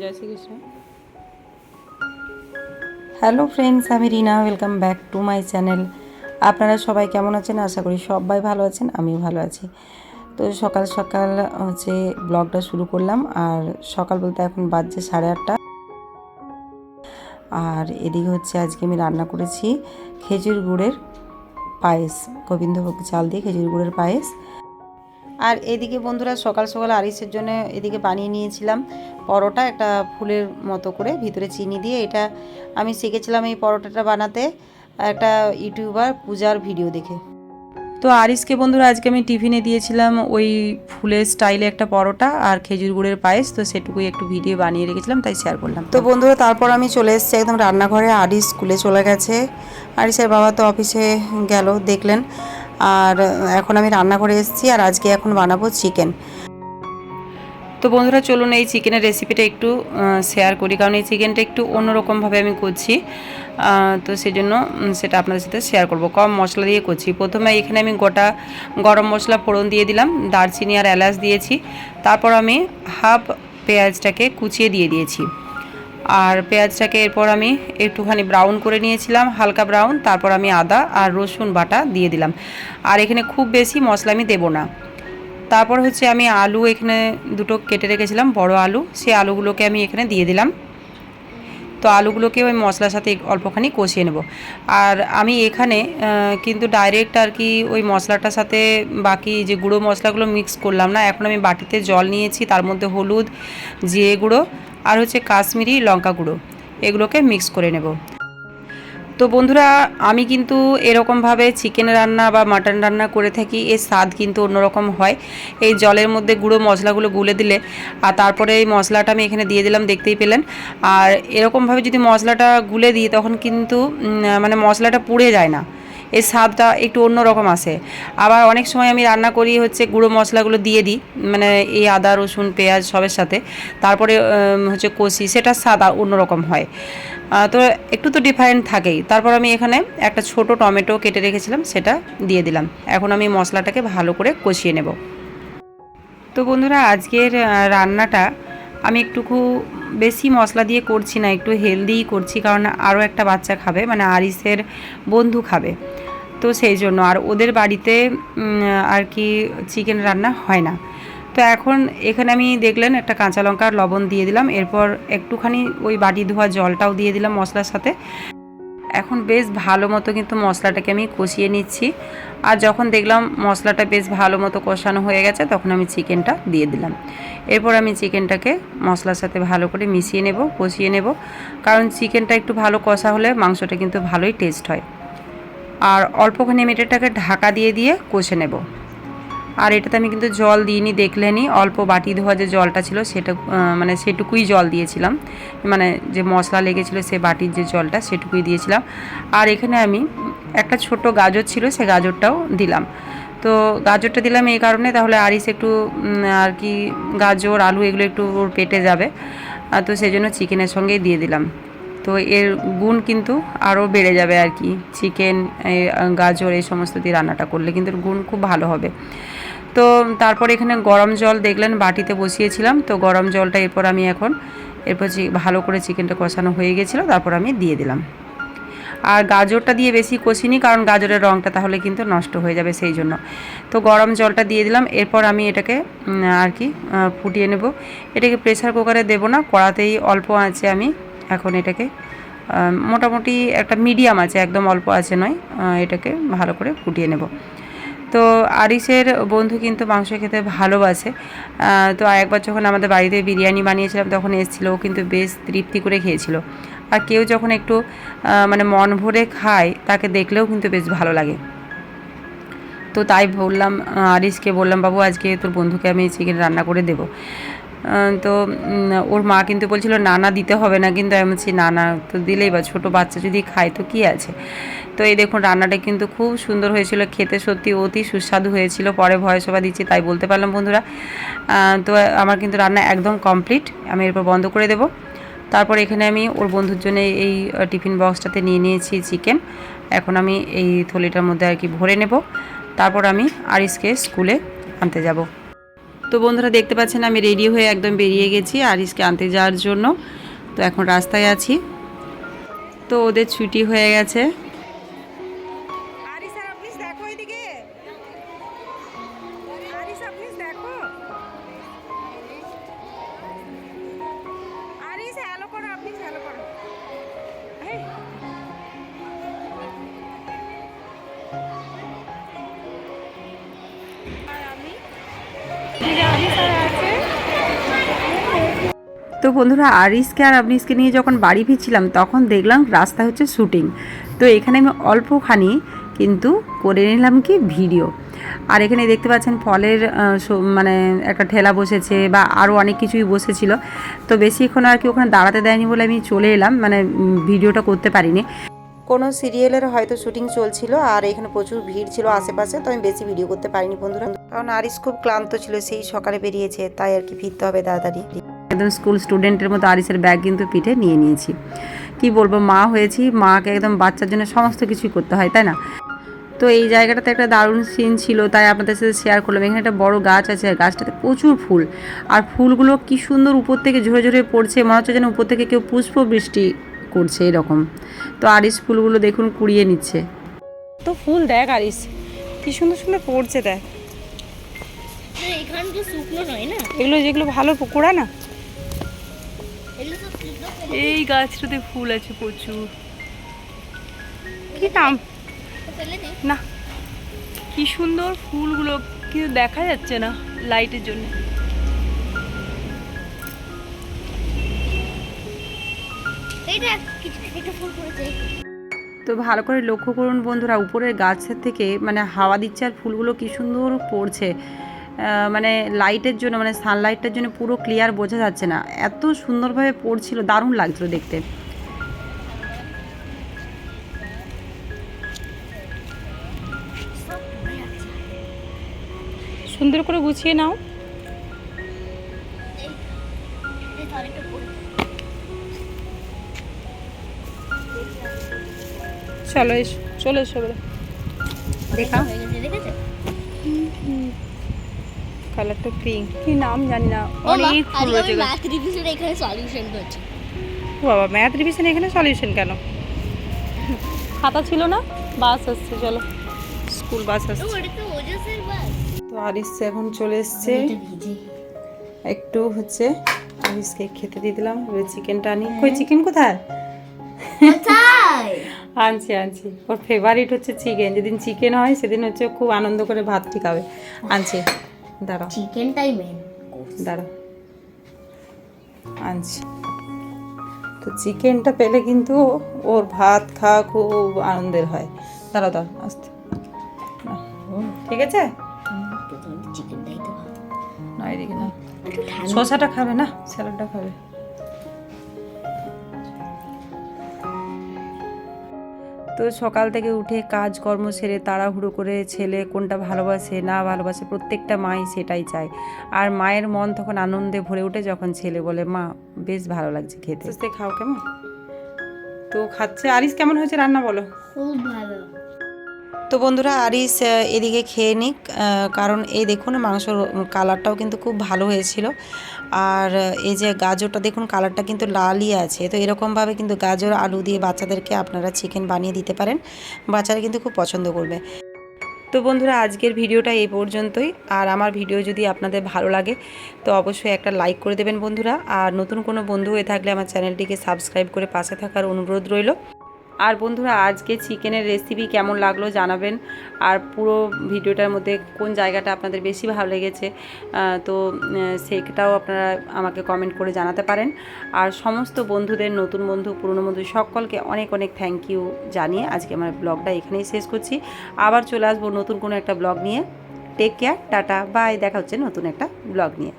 জয় Shrikrishna hello friends আমি Rina. Welcome back to my channel আপনারা সবাই কেমন আছেন? আশা করি সবাই ভালো আছেন, আমিও ভালো আছি। তো সকাল সকাল, হচ্ছে ব্লগটা শুরু করলাম। আর সকাল বলতে এখন বাজছে সাড়ে আটটা। আর এদিকে হচ্ছে, আজকে আমি রান্না করেছি খেজুর গুড়ের পায়েস। গোবিন্দভোগ চাল দিয়ে খেজুর গুড়ের পায়েস। আর এদিকে বন্ধুরা সকাল সকাল আরিসের জন্য এদিকে বানিয়ে নিয়েছিলাম পরোটা, একটা ফুলের মতো করে, ভিতরে চিনি দিয়ে। এটা আমি শিখেছিলাম এই পরোটাটা বানাতে, একটা ইউটিউবার পূজার ভিডিও দেখে। তো আরিসকে বন্ধুরা আজকে আমি টিফিনে দিয়েছিলাম ওই ফুলের স্টাইলে একটা পরোটা আর খেজুর গুড়ের পায়েস, তো সেটুকুই একটু ভিডিও বানিয়ে রেখেছিলাম, তাই শেয়ার করলাম। তো বন্ধুরা তারপর আমি চলে এসেছি একদম রান্নাঘরে, আরিস স্কুলে চলে গেছে। আরিসের বাবা তো অফিসে গেল, দেখলেন। আর এখন আমি রান্না করে এসেছি আর আজকে এখন বানাবো চিকেন। তো বন্ধুরা, চলুন এই চিকেনের রেসিপিটা একটু শেয়ার করি। কারণ এই চিকেনটা একটু অন্যরকমভাবে আমি করছি। তো সেই জন্য সেটা আপনাদের সাথে শেয়ার করব। কম মশলা দিয়ে করছি। প্রথমে এখানে আমি গোটা গরম মশলা ফোড়ন দিয়ে দিলাম, দারচিনি আর এলাচ দিয়েছি। তারপর আমি হাফ পেঁয়াজটাকে কুচিয়ে দিয়ে দিয়েছি। আর পেঁয়াজটাকে এরপর আমি একটুখানি ব্রাউন করে নিয়েছিলাম, হালকা ব্রাউন তারপর আমি আদা আর রসুন বাটা দিয়ে দিলাম। আর এখানে খুব বেশি মশলা আমি দেবো না। তারপর হচ্ছে আমি আলু এখানে দুটো কেটে রেখেছিলাম, বড় আলু, সেই আলুগুলোকে আমি এখানে দিয়ে দিলাম। তো আলুগুলোকে ওই মশলার সাথে অল্পখানি কষিয়ে নেব। আর আমি এখানে কিন্তু ডাইরেক্ট আর কি ওই মশলাটার সাথে বাকি যে গুঁড়ো মশলাগুলো মিক্স করলাম না, এখন আমি বাটিতে জল নিয়েছি, তার মধ্যে হলুদ, জিরে গুঁড়ো আর হচ্ছে কাশ্মীরি লঙ্কা গুঁড়ো, এগুলোকে মিক্স করে নেব। তো বন্ধুরা, আমি কিন্তু এরকমভাবে চিকেন রান্না বা মাটন রান্না করে থাকি, এর স্বাদ কিন্তু অন্যরকম হয়। এই জলের মধ্যে গুঁড়ো মশলাগুলো গুলে দিলে, আর তারপরে এই মশলাটা আমি এখানে দিয়ে দিলাম, দেখতেই পেলেন। আর এরকমভাবে যদি মশলাটা গুলে দিই, তখন কিন্তু মানে মশলাটা পুড়ে যায় না। এর স্বাদটা একটু অন্যরকম আসে আবার অনেক সময় আমি রান্না করি হচ্ছে গুঁড়ো মশলাগুলো দিয়ে দিই মানে এই আদা, রসুন, পেঁয়াজ সবের সাথে। তারপরে হচ্ছে কষি সেটা স্বাদ অন্যরকম হয়। তো একটু তো ডিফারেন্ট থাকেই। তারপর আমি এখানে একটা ছোট টমেটো কেটে রেখেছিলাম, সেটা দিয়ে দিলাম। এখন আমি মশলাটাকে ভালো করে কষিয়ে নেব। তো বন্ধুরা, আজকের রান্নাটা আমি একটু খুব বেশি মশলা দিয়ে করছি না, একটু হেলদিই করছি, কারণ আরও একটা বাচ্চা খাবে মানে আরিসের বন্ধু খাবে। তো সেই জন্য, আর ওদের বাড়িতে আর কি চিকেন রান্না হয় না। তো এখন এখানে আমি দেখলেন একটা কাঁচা লঙ্কা লবণ দিয়ে দিলাম, এরপর একটুখানি ওই বাটি ধোয়া জলটাও দিয়ে দিলাম মশলার সাথে। এখন বেশ ভালো মতো কিন্তু মশলাটাকে আমি কষিয়ে নিচ্ছি। আর যখন দেখলাম মশলাটা বেশ ভালো মতো কষানো হয়ে গেছে, তখন আমি চিকেনটা দিয়ে দিলাম। এরপর আমি চিকেনটাকে মশলার সাথে ভালো করে মিশিয়ে নেব, কষিয়ে নেব। কারণ চিকেনটা একটু ভালো কষা হলে মাংসটা কিন্তু ভালোই টেস্ট হয়। আর অল্পখানি আমি ঢাকা দিয়ে দিয়ে কষে নেব। আর এটাতে আমি কিন্তু জল দিইনি, দেখলেনি, অল্প বাটি ধোয়া যে জলটা ছিল সেটা মানে সেটুকুই জল দিয়েছিলাম। মানে যে মশলা লেগেছিলো সে বাটির যে জলটা সেটুকুই দিয়েছিলাম। আর এখানে আমি একটা ছোট গাজর ছিল, সে গাজরটাও দিলাম। তো গাজরটা দিলাম এই কারণে, তাহলে আরিস একটু আর কি গাজর, আলু এগুলো একটু ওর পেটে যাবে। তো সেই জন্য চিকেনের সঙ্গেই দিয়ে দিলাম। তো এর গুণ কিন্তু আরও বেড়ে যাবে আর কি। চিকেন গাজর এই সমস্ত দিয়ে রান্নাটা করলে কিন্তু গুণ খুব ভালো হবে। তো তারপর এখানে গরম জল দেখলেন, বাটিতে বসিয়েছিলাম। তো গরম জলটা এরপর আমি এখন, এরপর ভালো করে চিকেনটা কষানো হয়ে গেছিল, তারপর আমি দিয়ে দিলাম। আর গাজরটা দিয়ে বেশি কষিনি, কারণ গাজরের রঙটা তাহলে কিন্তু নষ্ট হয়ে যাবে সেই জন্য। তো গরম জলটা দিয়ে দিলাম, এরপর আমি এটাকে আর কি ফুটিয়ে নেব। এটাকে প্রেসার কুকারে দেবো না, কড়াতেই অল্প আছে আমি এখন এটাকে মোটামুটি একটা মিডিয়াম আছে, একদম অল্প আছে নয় এটাকে ভালো করে ফুটিয়ে নেব। তো আরিসের বন্ধু কিন্তু মাংস খেতে ভালোবাসে। তো একবার যখন আমাদের বাড়িতে বিরিয়ানি বানিয়েছিলাম, তখন এসেছিল কিন্তু বেশ তৃপ্তি করে খেয়েছিল। আর কেউ যখন একটু মানে মন ভরে খায়, তাকে দেখলেও কিন্তু বেশ ভালো লাগে। তো তাই বললাম আরিসকে বললাম, বাবু, আজকে তোর বন্ধুকে আমি চিকেন রান্না করে দেবো। তো ওর মা কিন্তু বলছিল না না দিতে হবে না। কিন্তু আমি বলছি, না না, তো দিলেই বা ছোটো বাচ্চা যদি খায় তো কী আছে? তো এই দেখুন, রান্নাটা কিন্তু খুব সুন্দর হয়েছিল, খেতে সত্যি অতি সুস্বাদু হয়েছিল, পরে ভয় সভা দিচ্ছি, তাই বলতে পারলাম বন্ধুরা। তো আমার কিন্তু রান্না একদম কমপ্লিট, আমি এরপর বন্ধ করে দেবো। তারপর এখানে আমি ওর বন্ধুর জন্য এই টিফিন বক্সটাতে নিয়ে নিয়েছি চিকেন। এখন আমি এই থলিটার মধ্যে আর কি ভরে নেব। তারপর আমি আরিসকে স্কুলে আনতে যাব। তো বন্ধুরা দেখতে পাচ্ছেন আমি রেডি হয়ে একদম বেরিয়ে গেছি আরিসকে আনতে যাওয়ার জন্য। তো এখন রাস্তায় আছি। তো ওদের ছুটি হয়ে গেছে। তো বন্ধুরা আরিসকে আর আবনিসকে নিয়ে যখন বাড়ি ফিরছিলাম, তখন দেখলাম রাস্তা হচ্ছে শ্যুটিং তো এখানে আমি অল্পখানি কিন্তু করে নিলাম কি ভিডিও। আর এখানে দেখতে পাচ্ছেন ফলের মানে একটা ঠেলা বসেছে বা আরও অনেক কিছুই বসেছিল। তো বেশিক্ষণ আর কি ওখানে দাঁড়াতে দেয়নি বলে আমি চলে এলাম মানে ভিডিওটা করতে পারিনি। কোনো সিরিয়ালের হয়তো শুটিং চলছিল আর এখানে প্রচুর ভিড় ছিল আশেপাশে, তো আমি বেশি ভিডিও করতে পারিনি বন্ধুরা। কারণ আরিস খুব ক্লান্ত ছিল, সেই সকালে বেরিয়েছে, তাই আর কি ফিরতে হবে তাড়াতাড়ি। একদম স্কুল স্টুডেন্টের মতো আরিসের ব্যাগ কিন্তু পিঠে নিয়ে নিয়েছি। কি বলব মা হয়েছি মাকে একদম বাচ্চার জন্য সমস্ত কিছুই করতে হয় তাই না? তো এই জায়গাটাতে একটা দারুণ সিন ছিল তাই আপনাদের সাথে শেয়ার করলাম। এখানে একটা বড় গাছ আছে আর গাছটাতে প্রচুর ফুল। আর ফুলগুলো কি সুন্দর উপর থেকে ঝরে ঝরে পড়ছে মনে হচ্ছে যেন উপর থেকে কেউ পুষ্প বৃষ্টি করছে এরকম। তো আরিস ফুলগুলো দেখুন কুড়িয়ে নিচ্ছে। তো ফুল দেখ আরিস কি সুন্দর সুন্দর পড়ছে দেখ। এগুলো যেগুলো ভালো পোকোড়া না? এই গাছটাতে ফুল আছে প্রচুর। কি নাম? না কি সুন্দর ফুলগুলো কিন্তু দেখা যাচ্ছে না লাইটের জন্য। এইটা কিছু একটা ফুল পড়েছে তো ভালো করে লক্ষ্য করুন বন্ধুরা উপরের গাছের থেকে মানে হাওয়া দিচ্ছে আর ফুলগুলো কি সুন্দর পড়ছে। মানে লাইটের জন্য মানে সানলাইটটার জন্য পুরো ক্লিয়ার বোঝা যাচ্ছে না। এত সুন্দরভাবে পড়ছিল দারুণ লাগছিল দেখতে। সুন্দর করে গুছিয়ে নাও। এই ধর একটা ফুল চলো এসো চলো এসো। দেখা কালারটা পিঙ্ক কি নাম জানি না। অনেক ফুল রয়েছে ম্যাথ রিভিশন এখানে সলিউশন করছি। বাবা ম্যাথ রিভিশন এখানে সলিউশন কেন? খাতা ছিল না বাস আসছে চলো। স্কুল বাস আসছে। তো আরিস এখন চলে এসছে। একটু হচ্ছে আরিসকে খেতে দিয়ে দিলাম এবার চিকেনটা আনি। কই চিকেন কোথায়? কোথায়? আনছি আনছি। ওর ফেভারিট হচ্ছে চিকেন যেদিন চিকেন হয় সেদিন হচ্ছে খুব আনন্দ করে ভাত ঠিক খাবে। আনছি। দাঁড়াও চিকেনটাই মেন দাঁড়াও আনছি। তো চিকেনটা পেলে কিন্তু ওর ভাত খাওয়া খুব আনন্দের হয়। দাঁড়াও দাঁড়াও আস্তে ঠিক আছে? চিকেনটাই তো না এদিকে না। একটু শসাটা খাবে না? স্যালাডটা খাবে। তো সকাল থেকে উঠে কাজকর্ম সেরে তাড়াহুড়ো করে ছেলে কোনটা ভালোবাসে না ভালোবাসে প্রত্যেকটা মাই সেটাই চায়। আর মায়ের মন তখন আনন্দে ভরে ওঠে যখন ছেলে বলে মা বেশ ভালো লাগছে খেতে। খাও কেমন? তো খাচ্ছে। আরিস কেমন হয়েছে রান্না বলো? খুব ভালো। তো বন্ধুরা আরিস এদিকে খেয়ে নিক কারণ এই দেখুন মাংসর কালারটাও কিন্তু খুব ভালো হয়েছিল। আর এই যে গাজরটা দেখুন, কালারটা কিন্তু লালই আছে। তো এরকমভাবে কিন্তু গাজর, আলু দিয়ে বাচ্চাদেরকে আপনারা চিকেন বানিয়ে দিতে পারেন। বাচ্চারা কিন্তু খুব পছন্দ করবে। তো বন্ধুরা, আজকের ভিডিওটা এই পর্যন্তই। আর আমার ভিডিও যদি আপনাদের ভালো লাগে, তো অবশ্যই একটা লাইক করে দেবেন বন্ধুরা। আর নতুন কোনো বন্ধু হয়ে থাকলে আমার চ্যানেলটিকে সাবস্ক্রাইব করে পাশে থাকার অনুরোধ রইল। আর বন্ধুরা, আজকে চিকেনের রেসিপি কেমন লাগল জানাবেন। আর পুরো ভিডিওটার মধ্যে কোন জায়গাটা আপনাদের বেশি ভালো লেগেছে তো সেটাও আপনারা আমাকে কমেন্ট করে জানাতে পারেন। আর সমস্ত বন্ধুদের, নতুন বন্ধু, পুরনো বন্ধু, সকলকে অনেক অনেক থ্যাংক ইউ জানিয়ে আজকে আমার ব্লগটা এখানেই শেষ করছি। আবার চলে আসব নতুন কোনো একটা ব্লগ নিয়ে। টেক কেয়ার টাটা বাই দেখা হচ্ছে নতুন একটা ব্লগ নিয়ে।